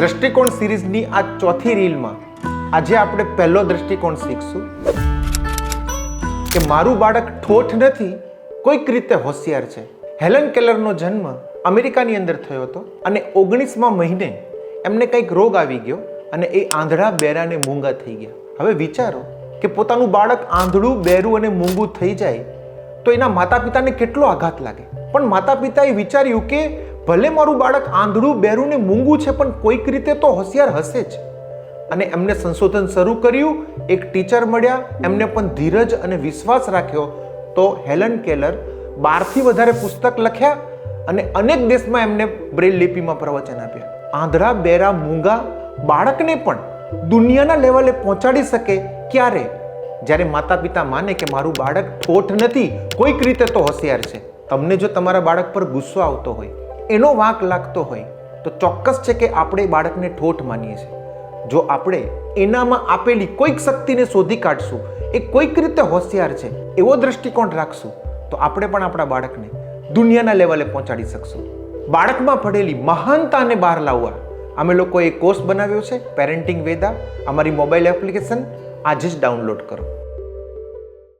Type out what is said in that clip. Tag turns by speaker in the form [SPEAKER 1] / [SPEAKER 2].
[SPEAKER 1] દ્રષ્ટિકોણ સિરીઝની આ ચોથી રીલમાં આજે આપણે પહેલો દ્રષ્ટિકોણ શીખશું કે મારું બાળક ઠોઠ નથી, કોઈક રીતે હોશિયાર છે. હેલન કેલરનો જન્મ અમેરિકાની અંદર થયો હતો અને ઓગણીસમાં મહિને એમને કંઈક રોગ આવી ગયો અને એ આંધળા બેરાને મૂંગા થઈ ગયા. હવે વિચારો કે પોતાનું બાળક આંધળું, બેરું અને મૂંગું થઈ જાય તો એના માતા પિતાને કેટલો આઘાત લાગે? પણ માતા પિતાએ વિચાર્યું કે ભલે મારું બાળક આંધળું બેરું ને મૂંગું છે, પણ કોઈક રીતે તો હોશિયાર હશે જ. અને એમને સંશોધન શરૂ કર્યું, એક ટીચર મળ્યા, એમને પણ ધીરજ અને વિશ્વાસ રાખ્યો. તો હેલન કેલર બારથી વધારે પુસ્તક લખ્યા અને અનેક દેશમાં એમને બ્રેલ લિપિમાં પ્રવચન આપ્યા. આંધળા, બેરા, મૂંગા બાળકને પણ દુનિયાના લેવલે પહોંચાડી શકે ક્યારે? જ્યારે માતા પિતા માને કે મારું બાળક ઠોઠ નથી, કોઈક રીતે તો હોશિયાર છે. તમને જો તમારા બાળક પર ગુસ્સો આવતો હોય એનો વાંક લાગતો હોય તો ચોક્કસ છે કે આપણે બાળકને ઠોઠ માનીએ છીએ. જો આપણે એનામાં આપેલી કોઈક શક્તિને શોધી કાઢશું, એ કોઈક રીતે હોશિયાર છે, એવો દ્રષ્ટિકોણ રાખશું, તો આપણે પણ આપણા બાળકને દુનિયાના લેવલે પહોંચાડી શકશું. બાળકમાં પડેલી મહાનતાને બહાર લાવવા અમે લોકોએ કોર્સ બનાવ્યો છે પેરેન્ટિંગ વેદા, અમારી મોબાઈલ એપ્લિકેશન આજે જ ડાઉનલોડ કરો.